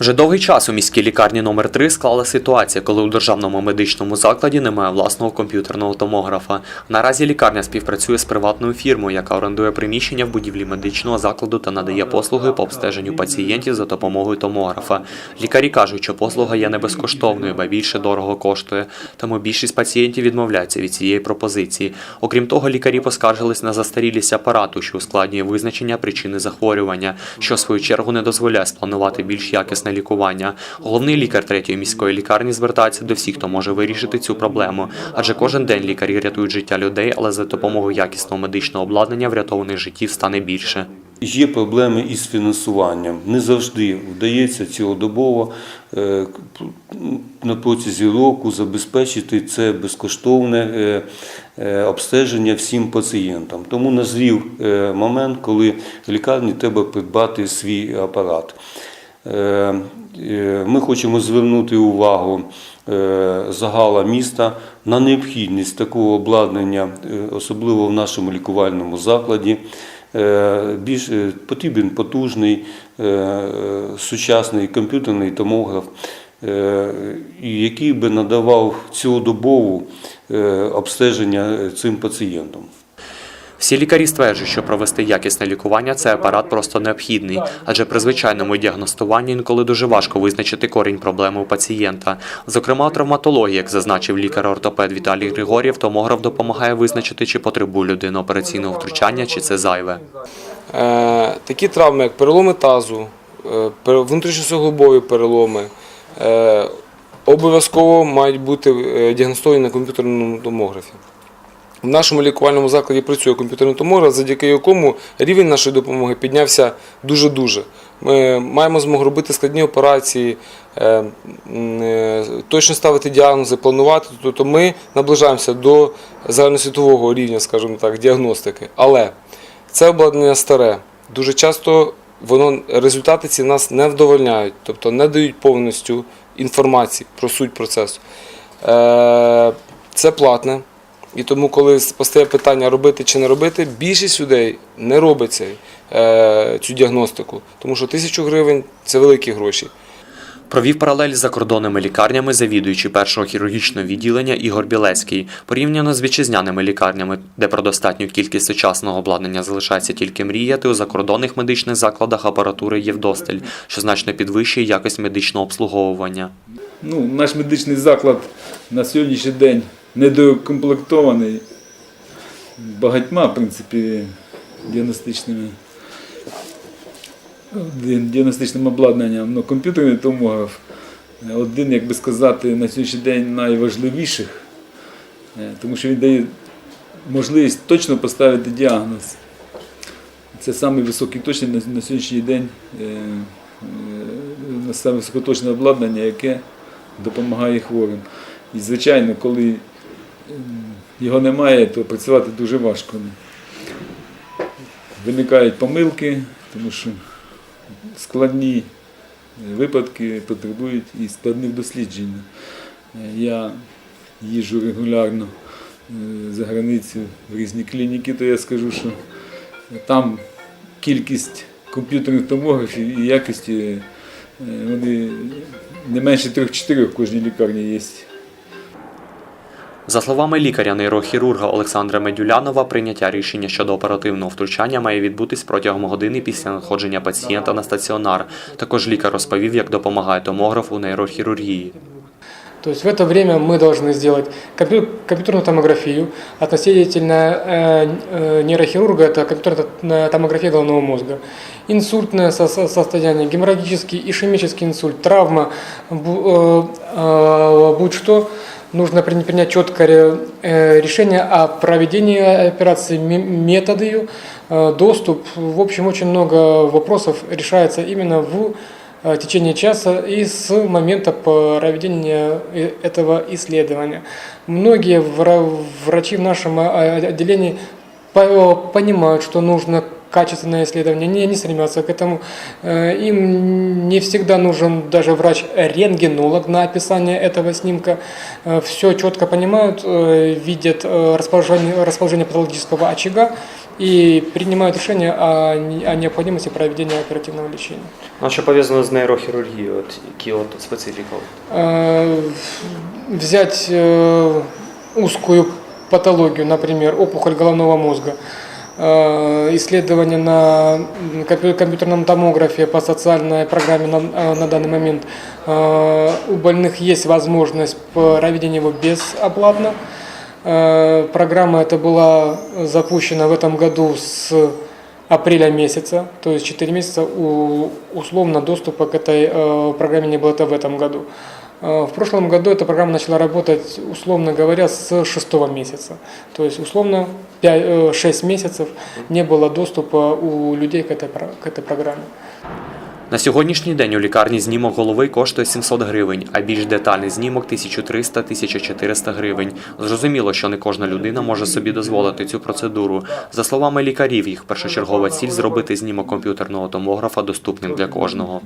Вже довгий час у міській лікарні номер 3 склала ситуація, коли у державному медичному закладі немає власного комп'ютерного томографа. Наразі лікарня співпрацює з приватною фірмою, яка орендує приміщення в будівлі медичного закладу та надає послуги по обстеженню пацієнтів за допомогою томографа. Лікарі кажуть, що послуга є не безкоштовною, ба більше дорого коштує. Тому більшість пацієнтів відмовляється від цієї пропозиції. Окрім того, лікарі поскаржились на застарілість апарату, що ускладнює визначення причини захворювання, що в свою чергу не дозволяє спланувати більш якісне лікування. Головний лікар третьої міської лікарні звертається до всіх, хто може вирішити цю проблему. Адже кожен день лікарі рятують життя людей, але за допомогою якісного медичного обладнання врятованих життів стане більше. Є проблеми із фінансуванням. Не завжди вдається цілодобово е, на протязі року забезпечити це безкоштовне е, е, обстеження всім пацієнтам. Тому назрів момент, коли в лікарні треба придбати свій апарат. Е, е, Ми хочемо звернути увагу е, загала міста на необхідність такого обладнання, особливо в нашому лікувальному закладі. Більш потрібен потужний сучасний комп'ютерний томограф, який би надавав цілодобову обстеження цим пацієнтам. Всі лікарі стверджують, що провести якісне лікування цей апарат просто необхідний, адже при звичайному діагностуванні інколи дуже важко визначити корінь проблеми у пацієнта. Зокрема, у травматології, як зазначив лікар-ортопед Віталій Григорєв, томограф допомагає визначити, чи потребує людина операційного втручання, чи це зайве. Е, такі травми, як переломи тазу, е, внутрішньосуглобові переломи, е, обов'язково мають бути діагностовані на комп'ютерному томографі. В нашому лікувальному закладі працює комп'ютерний томограф, завдяки якому рівень нашої допомоги піднявся дуже-дуже. Ми маємо змогу робити складні операції, е, е, точно ставити діагнози, планувати. Тобто ми наближаємося до загальносвітового рівня, скажімо так, діагностики. Але це обладнання старе. Дуже часто воно результати ці нас не вдовольняють, тобто не дають повністю інформації про суть процесу. Е, Це платне. І тому, коли постає питання робити чи не робити, більшість людей не робить цей, е, цю діагностику, тому що тисячу гривень це великі гроші. Провів паралель з закордонними лікарнями, завідуючий першого хірургічного відділення Ігор Білецький. Порівняно з вітчизняними лікарнями, де про достатню кількість сучасного обладнання залишається тільки мріяти, у закордонних медичних закладах апаратури є вдосталь, що значно підвищує якість медичного обслуговування. Ну, наш медичний заклад на сьогоднішній день недокомплектований багатьма, в принципі, діагностичними діагностичним обладнанням. Ну, комп'ютерний томограф один, як би сказати, на сьогоднішній день найважливіших, е, тому що він дає можливість точно поставити діагноз. Це самий високий точний на, сьогоднішній день е, е, саме високоточне обладнання, яке допомагає хворим. І, звичайно, коли його немає, то працювати дуже важко. Виникають помилки, тому що складні випадки потребують і складних досліджень. Я їжджу регулярно е, за границю в різні клініки, то я скажу, що там кількість комп'ютерних томографів і якості е, вони не менше трьох-чотирьох в кожній лікарні є. За словами лікаря-нейрохірурга Олександра Медюлянова, прийняття рішення щодо оперативного втручання має відбутись протягом години після надходження пацієнта на стаціонар. Також лікар розповів, як допомагає томограф у нейрохірургії. То есть в это время мы должны сделать компью- компьютерную томографию. Относительно э, э, нейрохирурга это компьютерная томография головного мозга. Инсультное со- со- состояние, геморрагический, ишемический инсульт, травма, э, будь что, нужно при- принять четкое э, решение о проведении операции, ме- методы ее, э, доступ. В общем, очень много вопросов решается именно в э, течение часа и с момента проведения этого исследования. Многие вра- врачи в нашем отделении по- понимают, что нужно качественное исследование, они не стремятся к этому. Э, Им не всегда нужен даже врач-рентгенолог на описание этого снимка. Все четко понимают, э, видят э, расположение, расположение патологического очага и принимают решение о, не- о необходимости проведения оперативного лечения. А що пов'язано з нейрохірургією, от, які от специфіка? Э, взять э, узкую патологию, например, опухоль головного мозга, э, исследование на компьютерном томографе по социальной программе на, э, на данный момент. Э, У больных есть возможность проведения его безоплатно. Программа эта была запущена в этом году с апреля месяца, то есть 4 месяца у, условно доступа к этой программе не было это в этом году. Э, В прошлом году эта программа начала работать, условно говоря, с шестого месяца. То есть, условно, 6 месяцев не было доступа у людей к этой, про- к этой программе. На сьогоднішній день у лікарні знімок голови коштує 700 гривень, а більш детальний знімок 1300-1400 гривень. Зрозуміло, що не кожна людина може собі дозволити цю процедуру. За словами лікарів, їх першочергова ціль зробити знімок комп'ютерного томографа доступним для кожного.